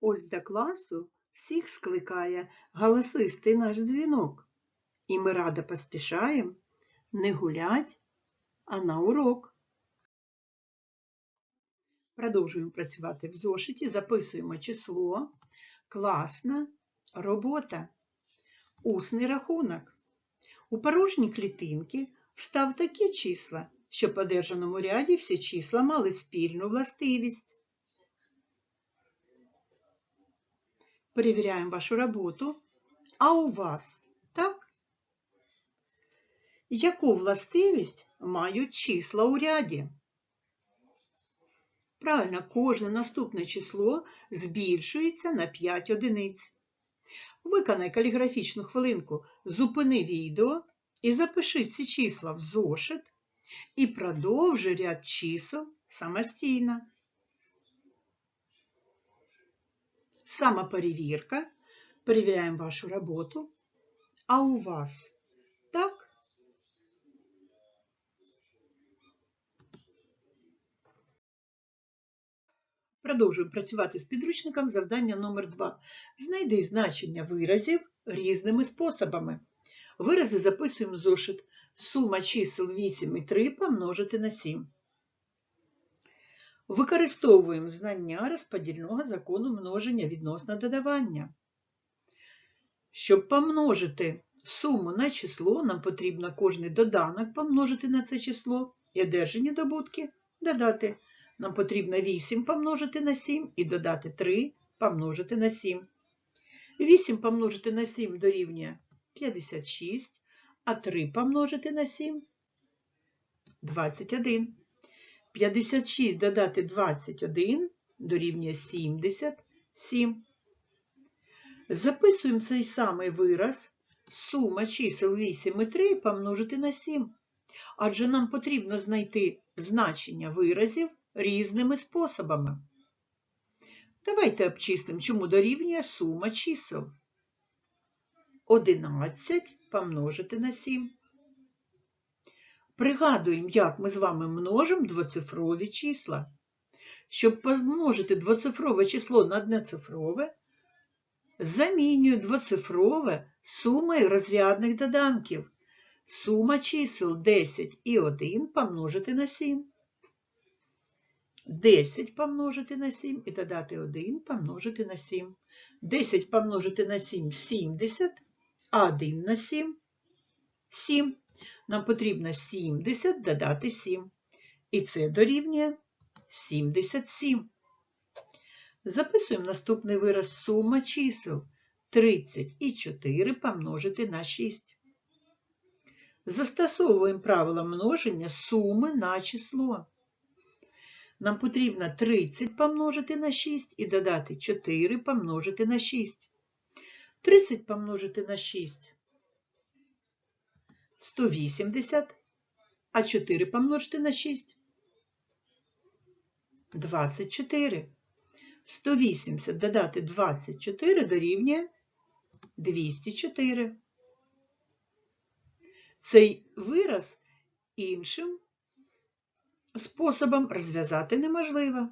Ось до класу всіх скликає галасистий наш дзвінок. І ми радо поспішаємо не гулять, а на урок. Продовжуємо працювати в зошиті, записуємо число, класна робота, усний рахунок. У порожні клітинки встав такі числа, що в одержаному ряді всі числа мали спільну властивість. Перевіряємо вашу роботу. А у вас так? Яку властивість мають числа у ряді? Правильно, кожне наступне число збільшується на 5 одиниць. Виконай каліграфічну хвилинку, зупини відео і запиши ці числа в зошит і продовжи ряд чисел самостійно. Самоперевірка. Перевіряємо вашу роботу. А у вас так? Продовжуємо працювати з підручником завдання номер 2. Знайди значення виразів різними способами. Вирази записуємо зошит. Сума чисел 8 і 3 помножити на 7. Використовуємо знання розподільного закону множення відносно додавання. Щоб помножити суму на число, нам потрібно кожний доданок помножити на це число і одержані добутки додати. Нам потрібно 8 помножити на 7 і додати 3 помножити на 7. 8 помножити на 7 дорівнює 56, а 3 помножити на 7 21. 56 додати 21 дорівнює 77. Записуємо цей самий вираз. Сума чисел 8 і 3 помножити на 7. Адже нам потрібно знайти значення виразів різними способами. Давайте обчислимо, чому дорівнює сума чисел. 11 помножити на 7. Пригадуємо, як ми з вами множимо двоцифрові числа. Щоб помножити двоцифрове число на одноцифрове, замінюю двоцифрове сумою розрядних доданків. Сума чисел 10 і 1 помножити на 7. 10 помножити на 7 і додати 1 помножити на 7. 10 помножити на 7 – 70, а 1 на 7 – 7. Нам потрібно 70 додати 7. І це дорівнює 77. Записуємо наступний вираз сума чисел 30 і 4 помножити на 6. Застосовуємо правило множення суми на число. Нам потрібно 30 помножити на 6 і додати 4 помножити на 6. 30 помножити на 6 180, а 4 помножити на 6 24. 180 додати 24 дорівнює 204. Цей вираз іншим способом розв'язати неможливо.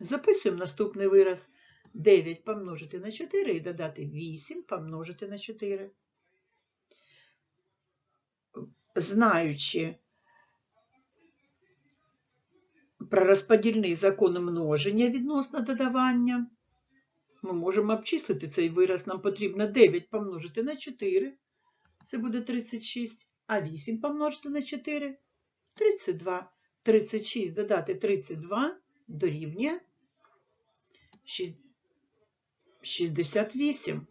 Записуємо наступний вираз 9 помножити на 4 і додати 8 помножити на 4. Знаючи про розподільний закон множення відносно додавання, ми можемо обчислити цей вираз. Нам потрібно 9 помножити на 4, це буде 36, а 8 помножити на 4 – 32. 36 додати 32 дорівнює 68.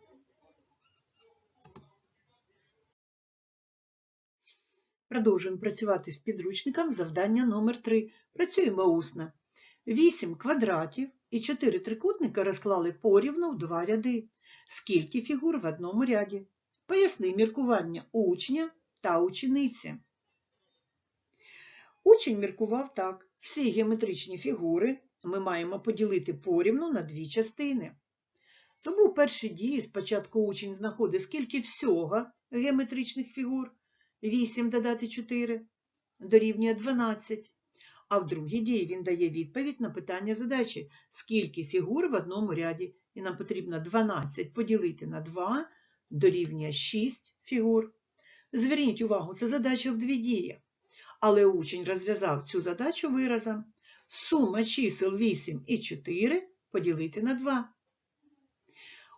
Продовжуємо працювати з підручником завдання номер 3. Працюємо усно. 8 квадратів і 4 трикутника розклали порівну в два ряди. Скільки фігур в одному ряді? Поясни міркування учня та учениці. Учень міркував так. Всі геометричні фігури ми маємо поділити порівну на дві частини. Тому в першій дії спочатку учень знаходить, скільки всього геометричних фігур. 8 додати 4 дорівнює 12. А в другій дії він дає відповідь на питання задачі, скільки фігур в одному ряді. І нам потрібно 12 поділити на 2 дорівнює 6 фігур. Зверніть увагу, це задача в дві дії. Але учень розв'язав цю задачу виразом. Сума чисел 8 і 4 поділити на 2.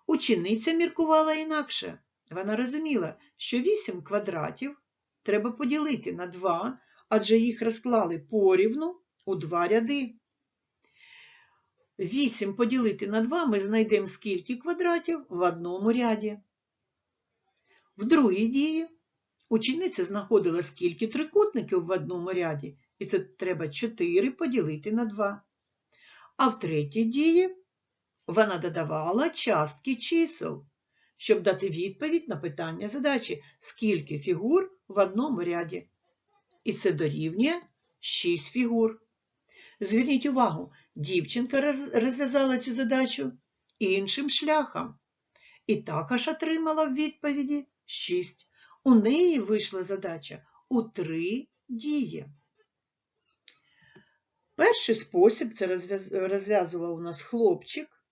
Учениця міркувала інакше. Вона розуміла, що 8 квадратів треба поділити на 2, адже їх розклали порівну у два ряди. 8 поділити на 2 ми знайдемо скільки квадратів в одному ряді. В другій дії учениця знаходила скільки трикутників в одному ряді, і це треба 4 поділити на 2. А в третій дії вона додавала частки чисел, щоб дати відповідь на питання задачі, скільки фігур в одному ряді. І це дорівнює 6 фігур. Зверніть увагу, дівчинка розв'язала цю задачу іншим шляхом. І також отримала в відповіді 6. У неї вийшла задача у три дії. Перший спосіб це розв'язував у нас хлопчик.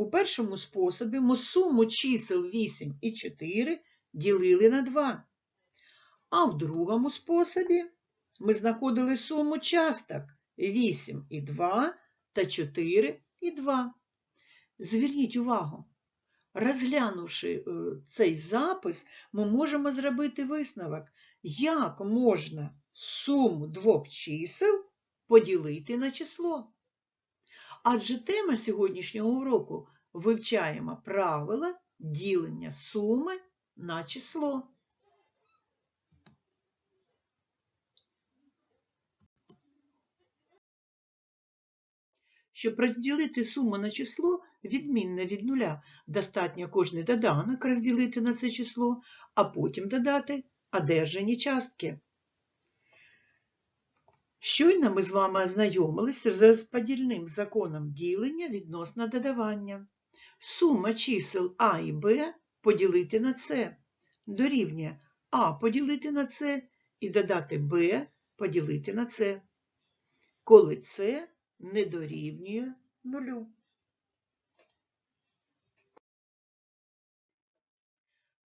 У першому способі ми суму чисел 8 і 4 ділили на 2. А в другому способі ми знаходили суму часток 8 і 2 та 4 і 2. Зверніть увагу, розглянувши е, цей запис, ми можемо зробити висновок, як можна суму двох чисел поділити на число. Адже тема сьогоднішнього уроку вивчаємо правила ділення суми на число. Щоб розділити суму на число відмінне від нуля, достатньо кожний доданок розділити на це число, а потім додати одержані частки. Щойно ми з вами ознайомилися з розподільним законом ділення відносно додавання. Сума чисел А і Б поділити на С дорівнює А поділити на С і додати Б поділити на С, коли С не дорівнює нулю.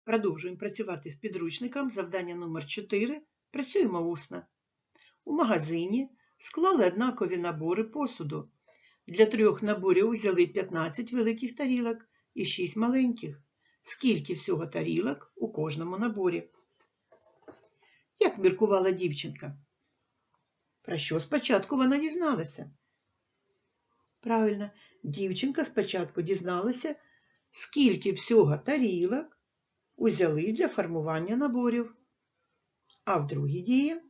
Продовжуємо працювати з підручником. Завдання номер 4. Працюємо усно. У магазині склали однакові набори посуду. Для трьох наборів взяли 15 великих тарілок і 6 маленьких. Скільки всього тарілок у кожному наборі? Як міркувала дівчинка? Про що спочатку вона дізналася? Правильно, дівчинка спочатку дізналася, скільки всього тарілок узяли для формування наборів. А в другій дії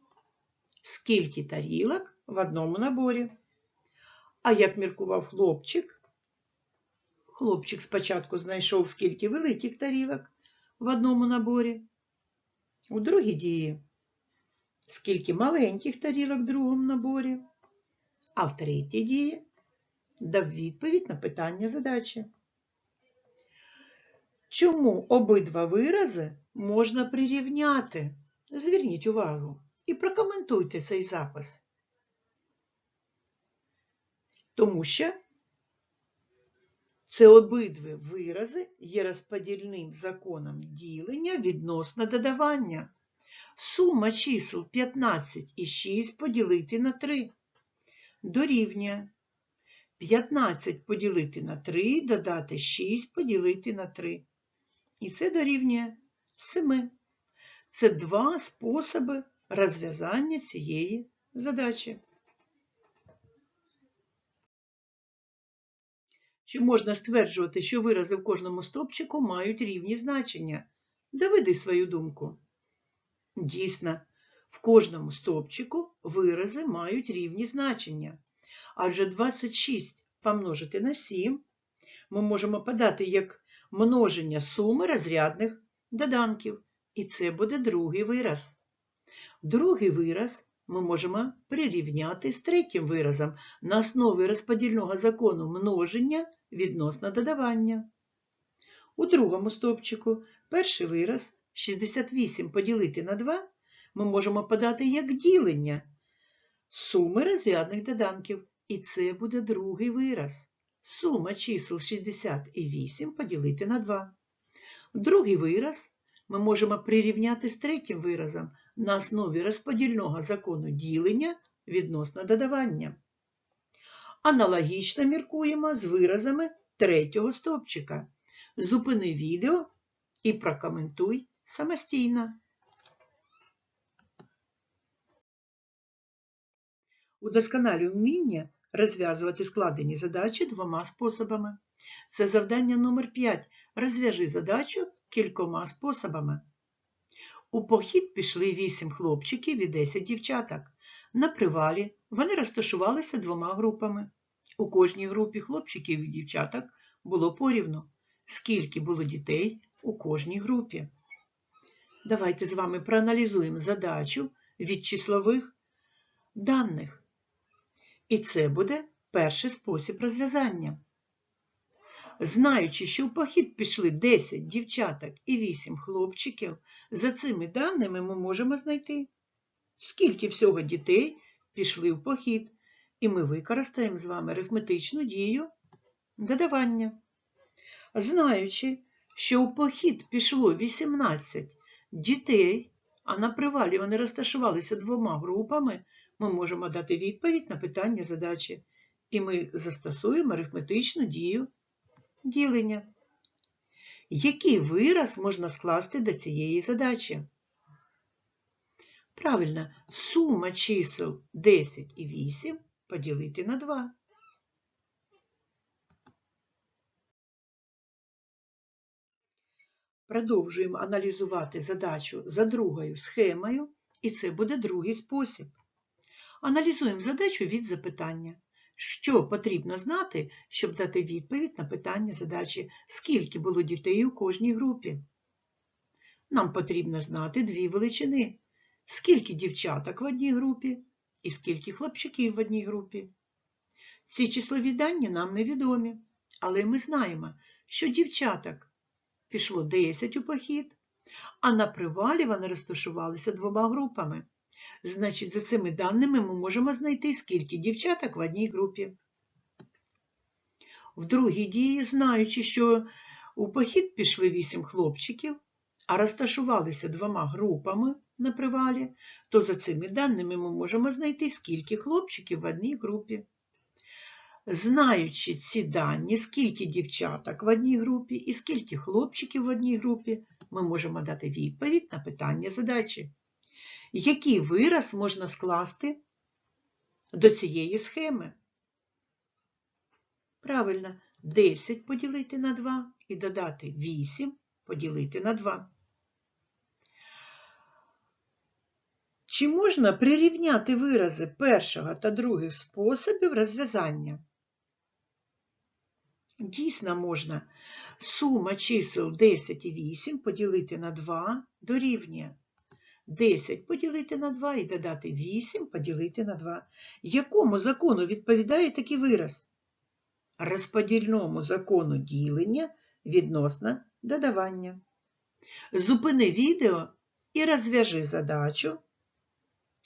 скільки тарілок в одному наборі. А як міркував хлопчик, хлопчик спочатку знайшов скільки великих тарілок в одному наборі. У другій дії скільки маленьких тарілок в другому наборі. А в третій дії дав відповідь на питання задачі. Чому обидва вирази можна прирівняти? Зверніть увагу і прокоментуйте цей запис. Тому що це обидві вирази є розподільним законом ділення відносно додавання. Сума чисел 15 і 6 поділити на 3 дорівнює 15 поділити на 3, додати 6 поділити на 3. І це дорівнює 7. Це два способи розв'язання цієї задачі. Чи можна стверджувати, що вирази в кожному стопчику мають рівні значення? Доведи свою думку. Дійсно, в кожному стопчику вирази мають рівні значення. Адже 26 помножити на 7 ми можемо подати як множення суми розрядних доданків. І це буде другий вираз. Другий вираз ми можемо прирівняти з третім виразом на основі розподільного закону множення відносно додавання. У другому стовпчику перший вираз 68 поділити на 2 ми можемо подати як ділення суми розрядних доданків. І це буде другий вираз. Сума чисел 60 і 8 поділити на 2. Другий вираз ми можемо прирівняти з третім виразом на основі розподільного закону ділення відносно додавання. Аналогічно міркуємо з виразами третього стовпчика. Зупини відео і прокоментуй самостійно. Удосконалюй вміння розв'язувати складені задачі двома способами. Це завдання номер 5. Розв'яжи задачу кількома способами. У похід пішли 8 хлопчиків і 10 дівчаток. На привалі вони розташувалися двома групами. У кожній групі хлопчиків і дівчаток було порівну. Скільки було дітей у кожній групі? Давайте з вами проаналізуємо задачу від числових даних. І це буде перший спосіб розв'язання. Знаючи, що в похід пішли 10 дівчаток і 8 хлопчиків, за цими даними ми можемо знайти, скільки всього дітей пішли в похід, і ми використаємо з вами арифметичну дію додавання. Знаючи, що в похід пішло 18 дітей, а на привалі вони розташувалися двома групами, ми можемо дати відповідь на питання задачі. І ми застосуємо арифметичну дію ділення. Який вираз можна скласти до цієї задачі? Правильно, сума чисел 10 і 8 поділити на 2. Продовжуємо аналізувати задачу за другою схемою, і це буде другий спосіб. Аналізуємо задачу від запитання. Що потрібно знати, щоб дати відповідь на питання задачі, скільки було дітей у кожній групі? Нам потрібно знати дві величини. Скільки дівчаток в одній групі і скільки хлопчиків в одній групі. Ці числові дані нам невідомі, але ми знаємо, що дівчаток пішло 10 у похід, а на привалі вони розташувалися двома групами. Значить, за цими даними ми можемо знайти, скільки дівчаток в одній групі. В другій дії, знаючи, що у похід пішли 8 хлопчиків, а розташувалися двома групами на привалі, то за цими даними ми можемо знайти, скільки хлопчиків в одній групі. Знаючи ці дані, скільки дівчаток в одній групі і скільки хлопчиків в одній групі, ми можемо дати відповідь на питання задачі. Який вираз можна скласти до цієї схеми? Правильно, 10 поділити на 2 і додати 8 поділити на 2. Чи можна прирівняти вирази першого та других способів розв'язання? Дійсно можна. Сума чисел 10 і 8 поділити на 2 дорівнює 10 поділити на 2 і додати 8 поділити на 2. Якому закону відповідає такий вираз? Розподільному закону ділення відносно додавання. Зупини відео і розв'яжи задачу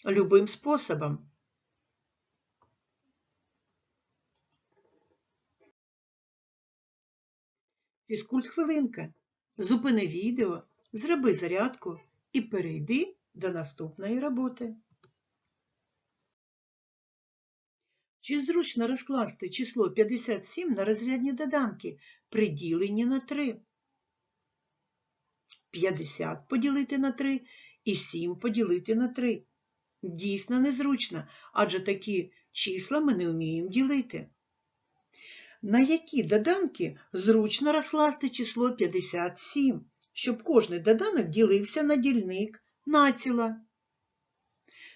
любим способом. Фізкульт хвилинка. Зупини відео, зроби зарядку і перейди до наступної роботи. Чи зручно розкласти число 57 на розрядні доданки при діленні на 3? 50 поділити на 3 і 7 поділити на 3. Дійсно незручно, адже такі числа ми не вміємо ділити. На які доданки зручно розкласти число 57, щоб кожний доданок ділився на дільник націла.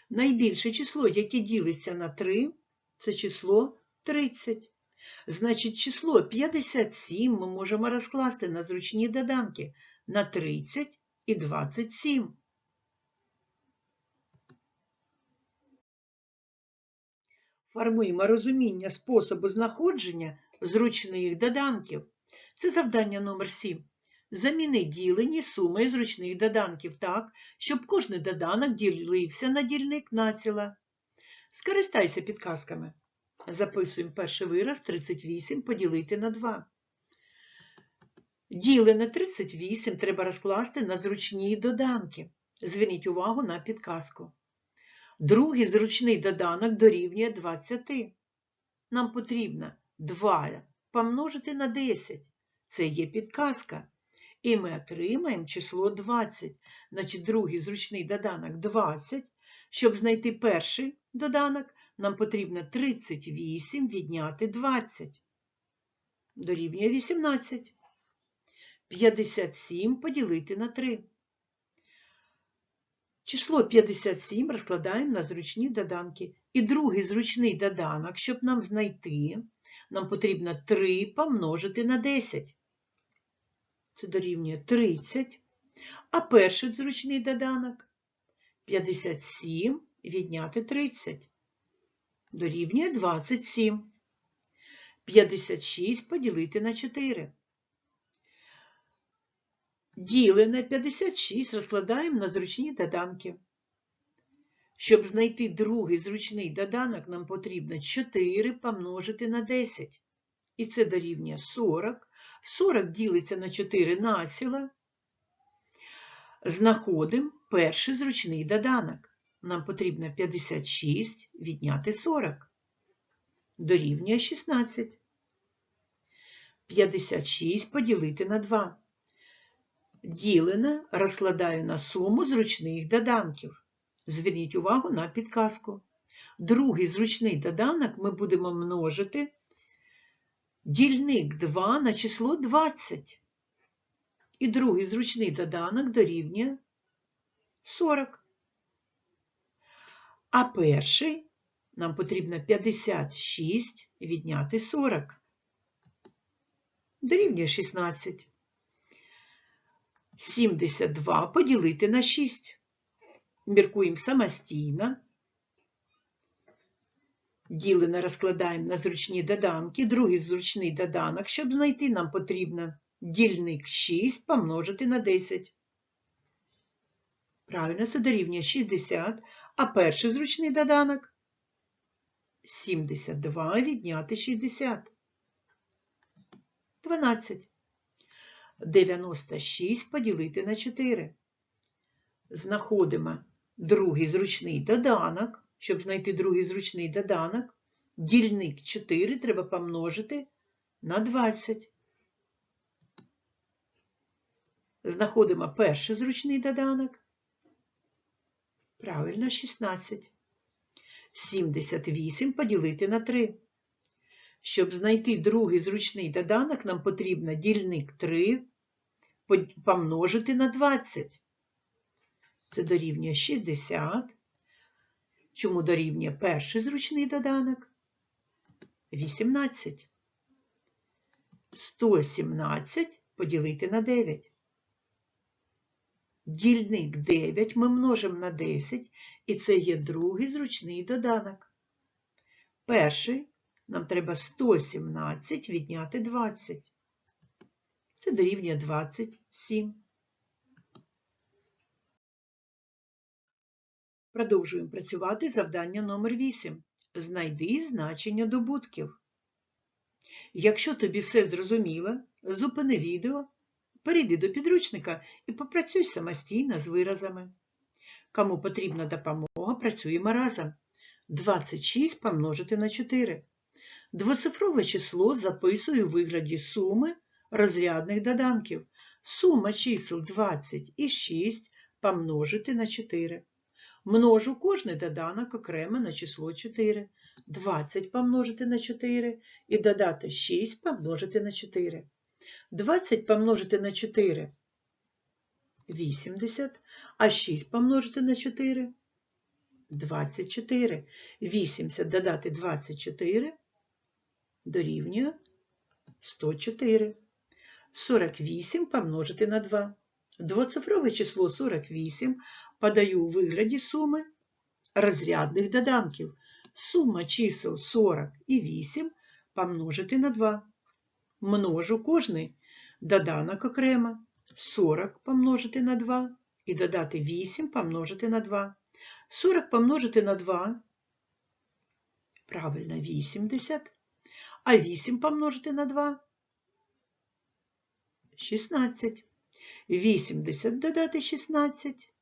Найбільше число, яке ділиться на 3, це число 30. Значить, число 57 ми можемо розкласти на зручні доданки на 30 і 27. Формуємо розуміння способу знаходження зручних доданків. Це завдання номер 7. Заміни ділені сумою зручних доданків так, щоб кожний доданок ділився на дільник націла. Скористайся підказками. Записуємо перший вираз 38 поділити на 2. Ділене 38 треба розкласти на зручні доданки. Зверніть увагу на підказку. Другий зручний доданок дорівнює 20. Нам потрібно 2 помножити на 10. Це є підказка. І ми отримаємо число 20. Значить, другий зручний доданок 20. Щоб знайти перший доданок, нам потрібно 38 відняти 20. Дорівнює 18. 57 поділити на 3. Число 57 розкладаємо на зручні доданки. І другий зручний доданок, щоб нам знайти, нам потрібно 3 помножити на 10. Це дорівнює 30. А перший зручний доданок 57 відняти 30. Дорівнює 27. 56 поділити на 4. Ділене 56 розкладаємо на зручні доданки. Щоб знайти другий зручний доданок, нам потрібно 4 помножити на 10. І це дорівнює 40. 40 ділиться на 4 націла. Знаходимо перший зручний доданок. Нам потрібно 56 відняти 40. Дорівнює 16. 56 поділити на 2. Ділене розкладаю на суму зручних доданків. Зверніть увагу на підказку. Другий зручний доданок ми будемо множити дільник 2 на число 20. І другий зручний доданок дорівнює 40. А перший нам потрібно 56 відняти 40. Дорівнює 16. 72 поділити на 6. Міркуємо самостійно. Ділене розкладаємо на зручні доданки. Другий зручний доданок, щоб знайти, нам потрібно дільник 6 помножити на 10. Правильно, це дорівнює 60. А перший зручний доданок 72 відняти 60. 12. 96 поділити на 4. Знаходимо другий зручний доданок. Щоб знайти другий зручний доданок, дільник 4 треба помножити на 20. Знаходимо перший зручний доданок. Правильно, 16. 78 поділити на 3. Щоб знайти другий зручний доданок, нам потрібно дільник 3 помножити на 20. Це дорівнює 60. Чому дорівнює перший зручний доданок? 18. 117 поділити на 9. Дільник 9 ми множимо на 10, і це є другий зручний доданок. Перший нам треба 117 відняти 20. Це дорівнює 27. Продовжуємо працювати завдання номер 8. Знайди значення добутків. Якщо тобі все зрозуміло, зупини відео, перейди до підручника і попрацюй самостійно з виразами. Кому потрібна допомога, працюємо разом. 26 помножити на 4. Двоцифрове число записую у вигляді суми розрядних доданків. Сума чисел 20 і 6 помножити на 4. Множу кожний доданок окремо на число 4. 20 помножити на 4 і додати 6 помножити на 4. 20 помножити на 4 80, а 6 помножити на 4 24. 80 додати 24 дорівнює 104. 48 помножити на 2. Двоцифрове число 48 подаю у вигляді суми розрядних доданків. Сума чисел 40 і 8 помножити на 2. Множу кожний доданок окремо. 40 помножити на 2 і додати 8 помножити на 2. 40 помножити на 2 Правильно, 80. А 8 помножити на 2? 16. 80 додати 16.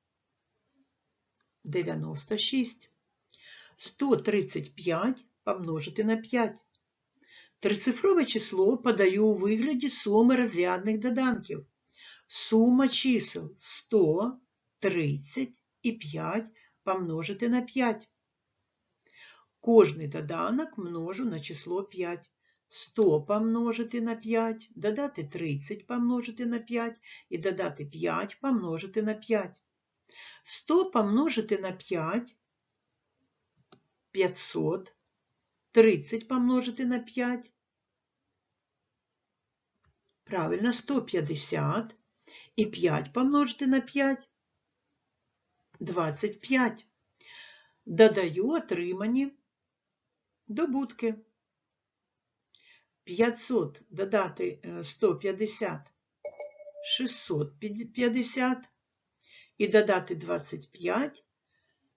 96. 135 помножити на 5. Трицифрове число подаю у вигляді суми розрядних доданків. Сума чисел 100, 30 і 5 помножити на 5. Кожний доданок множу на число 5. 100 помножити на 5, додати 30 помножити на 5 і додати 5 помножити на 5. 100 помножити на 5 500, 30 помножити на 5. Правильно, 150 і 5 помножити на 5 25. Додаю отримані добутки. 500 додати е, 150 650 і додати 25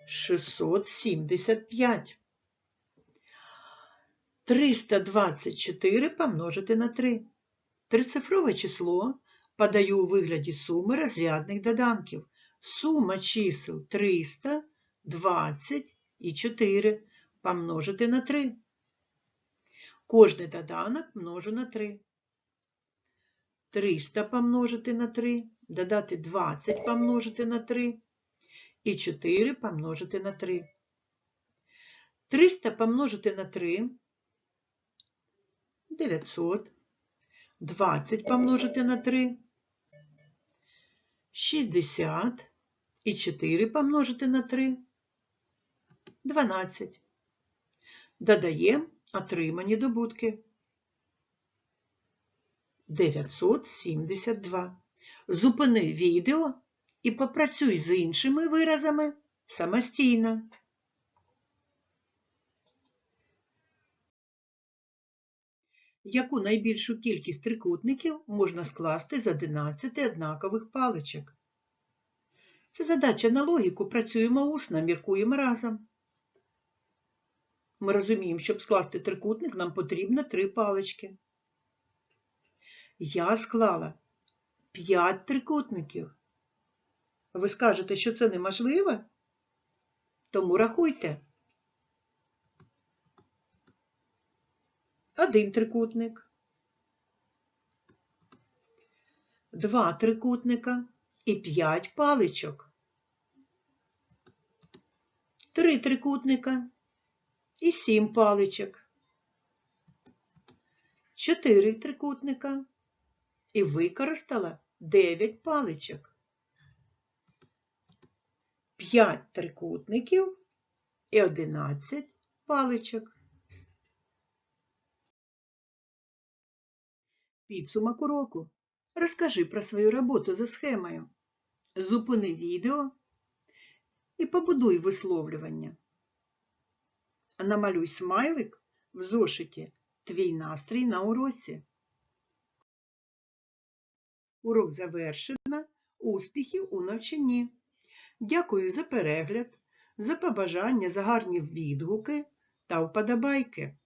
675. 324 помножити на 3. Трицифрове число подаю у вигляді суми розрядних доданків. Сума чисел 300, 20 і 4 помножити на 3. Кожний доданок множу на 3. 300 помножити на 3, додати 20 помножити на 3 і 4 помножити на 3. 300 помножити на 3 900. 20 помножити на 3 60 і 4 помножити на 3 12. Додаємо отримані добутки. 972. Зупини відео і попрацюй з іншими виразами самостійно. Яку найбільшу кількість трикутників можна скласти з 11 однакових паличок? Це задача на логіку. Працюємо усно, міркуємо разом. Ми розуміємо, щоб скласти трикутник, нам потрібно три палички. Я склала 5 трикутників. Ви скажете, що це неможливо? Тому рахуйте. Один трикутник, два трикутника і п'ять паличок, три трикутника і сім паличок, чотири трикутника і використала дев'ять паличок, п'ять трикутників і одинадцять паличок. Підсумок уроку. Розкажи про свою роботу за схемою. Зупини відео і побудуй висловлювання. Намалюй смайлик в зошиті Твій настрій на уроці. Урок завершено. Успіхів у навчанні. Дякую за перегляд, за побажання, за гарні відгуки та вподобайки.